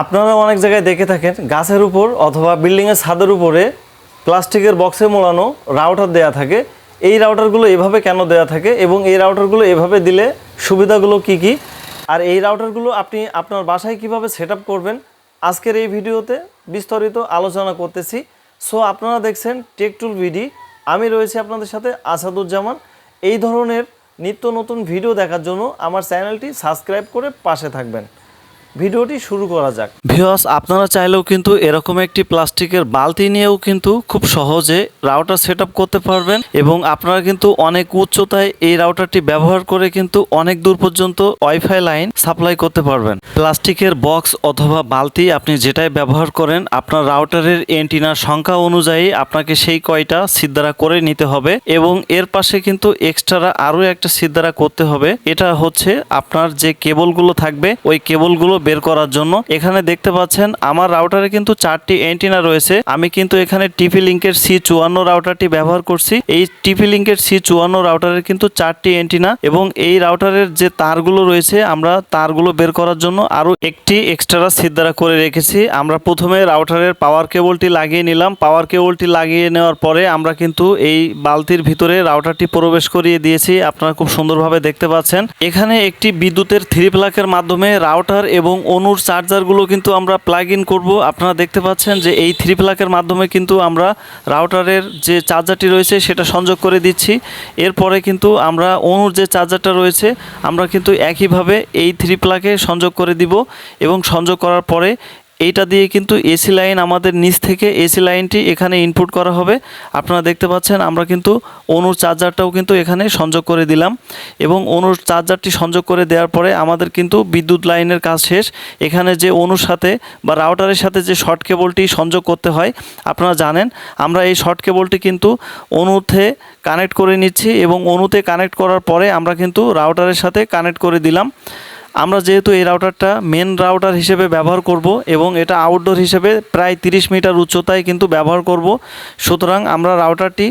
আপনারা অনেক জায়গায় দেখে থাকেন, গাছের উপর অথবা বিল্ডিংয়ের ছাদের উপরে প্লাস্টিকের বক্সে মোড়ানো রাউটার দেয়া থাকে। এই রাউটারগুলো এভাবে কেন দেয়া থাকে এবং এই রাউটারগুলো এভাবে দিলে সুবিধাগুলো কি কি? আর এই রাউটারগুলো আপনি আপনার বাসায় কীভাবে সেট করবেন? আজকের এই ভিডিওতে বিস্তারিত আলোচনা করতেছি। সো, আপনারা দেখছেন টেকটুল ভিডি। আমি রয়েছি আপনাদের সাথে আসাদুজ্জামান। এই ধরনের নিত্য নতুন ভিডিও দেখার জন্য আমার চ্যানেলটি সাবস্ক্রাইব করে পাশে থাকবেন। ভিডিওটি শুরু করা যাক। ভিউয়ার্স, আপনারা চাইলেও কিন্তু এরকম একটি প্লাস্টিকের বালতি নিয়েও কিন্তু খুব সহজে রাউটার সেট করতে পারবেন এবং আপনারা কিন্তু অনেক উচ্চতায় এই রাউটারটি ব্যবহার করে কিন্তু অনেক দূর পর্যন্ত ওয়াইফাই লাইন সাপ্লাই করতে পারবেন। প্লাস্টিকের বক্স অথবা বালতি আপনি যেটাই ব্যবহার করেন, আপনার রাউটারের এন্টিনার সংখ্যা অনুযায়ী আপনাকে সেই কয়টা সিদ্ধারা করে নিতে হবে এবং এর পাশে কিন্তু এক্সট্রা আরও একটা সিদ্ধারা করতে হবে। এটা হচ্ছে আপনার যে কেবলগুলো থাকবে, ওই কেবলগুলো বের করার জন্য। এখানে দেখতে পাচ্ছেন, আমার রাউটারে কিন্তু চারটি এন্টিনা রয়েছে। আমি কিন্তু এখানে টিপি লিঙ্কের সি চুয়ান্ন রাউটারটি ব্যবহার করছি। এই টিপি লিঙ্কের সি চুয়ান্ন রাউটারের কিন্তু চারটি এন্টিনা এবং এই রাউটারের যে তারগুলো রয়েছে, আমরা তারগুলো বের করার জন্য আরও একটি এক্সট্রা সিদ্ধারা করে রেখেছি। আমরা প্রথমে রাউটারের পাওয়ার কেবলটি লাগিয়ে নিলাম। পাওয়ার কেবলটি লাগিয়ে নেওয়ার পরে আমরা কিন্তু এই বালতির ভিতরে রাউটারটি প্রবেশ করিয়ে দিয়েছি। আপনারা খুব সুন্দরভাবে দেখতে পাচ্ছেন। এখানে একটি বিদ্যুতের থ্রি প্লাকের মাধ্যমে রাউটার এবং অনুর চার্জারগুলো কিন্তু আমরা প্লাগ ইন করব। আপনারা দেখতে পাচ্ছেন যে এই থ্রি প্লাকের মাধ্যমে কিন্তু আমরা রাউটারের যে চার্জারটি রয়েছে সেটা সংযোগ করে দিচ্ছি। এরপরে কিন্তু আমরা অনুর যে চার্জারটা রয়েছে, আমরা কিন্তু একইভাবে এই থ্রি প্লাকে সংযোগ করে দিব এবং সংযোগ করার পরে এইটা দিয়ে কিন্তু এসি লাইন আমাদের নিচ থেকে এসি লাইনটি এখানে ইনপুট করা হবে। আপনারা দেখতে পাচ্ছেন, আমরা কিন্তু অনুর চার্জারটাও কিন্তু এখানে সংযোগ করে দিলাম এবং অনুর চার্জারটি সংযোগ করে দেওয়ার পরে আমাদের কিন্তু বিদ্যুৎ লাইনের কাজ শেষ। এখানে যে অনুর সাথে বা রাউটারের সাথে যে শর্ট কেবলটি সংযোগ করতে হয়, আপনারা জানেন, আমরা এই শর্ট কেবলটি কিন্তু অনুতে কানেক্ট করে নিচ্ছি এবং অনুতে কানেক্ট করার পরে আমরা কিন্তু রাউটারের সাথে কানেক্ট করে দিলাম। আমরা যেহেতু এই রাউটারটা মেন রাউটার হিসেবে ব্যবহার করব এবং এটা আউটডোর হিসেবে প্রায় 30 মিটার উচ্চতায় কিন্তু ব্যবহার করব। সুতরাং আমরা রাউটারটি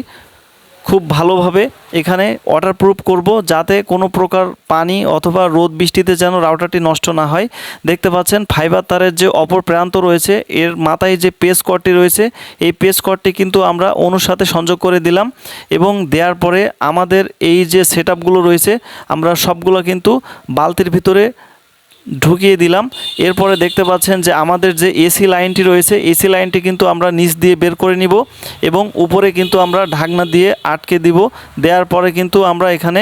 খুব ভালোভাবে এখানে ওয়াটারপ্রুফ করব যাতে কোনো প্রকার পানি অথবা রোদ বৃষ্টিতে যেন রাউটারটি নষ্ট না হয়। দেখতে পাচ্ছেন ফাইবার তারের যে অপর প্রান্ত রয়েছে, এর মাথায় যে পেস কর্ডটি রয়েছে, এই পেস কর্ডটি কিন্তু আমরা অনুর সাথে সংযোগ করে দিলাম এবং দেওয়ার পরে আমাদের এই যে সেট রয়েছে, আমরা সবগুলো কিন্তু বালতির ভিতরে ঢুকিয়ে দিলাম। এরপরে দেখতে পাচ্ছেন যে আমাদের যে এসি লাইনটি রয়েছে, এসি লাইনটি কিন্তু আমরা নিচ দিয়ে বের করে নিব এবং উপরে কিন্তু আমরা ঢাকনা দিয়ে আটকে দিব। দেওয়ার পরে কিন্তু আমরা এখানে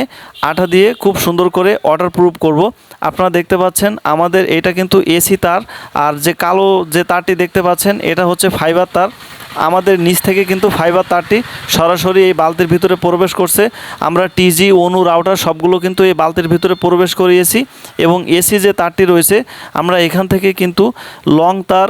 আঠা দিয়ে খুব সুন্দর করে ওয়াটার প্রুফ করব। আপনারা দেখতে পাচ্ছেন আমাদের এটা কিন্তু এসি তার, আর যে কালো যে তারটি দেখতে পাচ্ছেন, এটা হচ্ছে ফাইবার তার। আমাদের নিচ থেকে কিন্তু ফাইবার তারটি সরাসরি এই বালতির ভিতরে প্রবেশ করছে। আমরা টিজি অনু রাউটার সবগুলো কিন্তু এই বালতির ভিতরে প্রবেশ করিয়েছি এবং এসি যে তারটি রয়েছে, আমরা এখান থেকে কিন্তু লং তার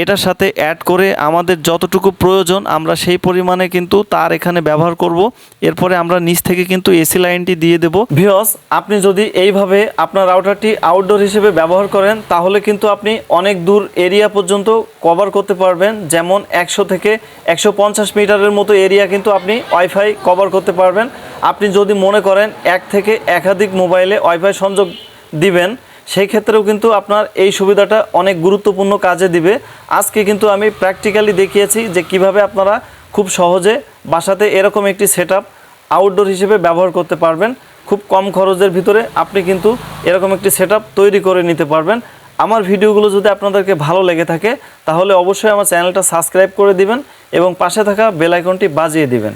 এটার সাথে অ্যাড করে আমাদের যতটুকু প্রয়োজন, আমরা সেই পরিমাণে কিন্তু তার এখানে ব্যবহার করব। এরপরে আমরা নিচ থেকে কিন্তু এসি লাইনটি দিয়ে দেব। ভিওস আপনি যদি এইভাবে আপনার রাউটারটি আউটডোর হিসেবে ব্যবহার করেন, তাহলে কিন্তু আপনি অনেক দূর এরিয়া পর্যন্ত কভার করতে পারবেন। যেমন একশো থেকে একশো পঞ্চাশ মিটারের মতো এরিয়া কিন্তু আপনি ওয়াইফাই কভার করতে পারবেন। আপনি যদি মনে করেন এক থেকে একাধিক মোবাইলে ওয়াইফাই সংযোগ দিবেন সেই ক্ষেত্রেও কিন্তু আপনার এই সুবিধাটা অনেক গুরুত্বপূর্ণ কাজে দিবে। আজকে কিন্তু আমি প্র্যাকটিক্যালি দেখিয়েছি যে কীভাবে আপনারা খুব সহজে বাসাতে এরকম একটি সেট আউটডোর হিসেবে ব্যবহার করতে পারবেন। খুব কম খরচের ভিতরে আপনি কিন্তু এরকম একটি সেট তৈরি করে নিতে পারবেন। আমার ভিডিওগুলো যদি আপনাদেরকে ভালো লেগে থাকে, তাহলে অবশ্যই আমার চ্যানেলটা সাবস্ক্রাইব করে দিবেন এবং পাশে থাকা বেল আইকনটি বাজিয়ে দিবেন।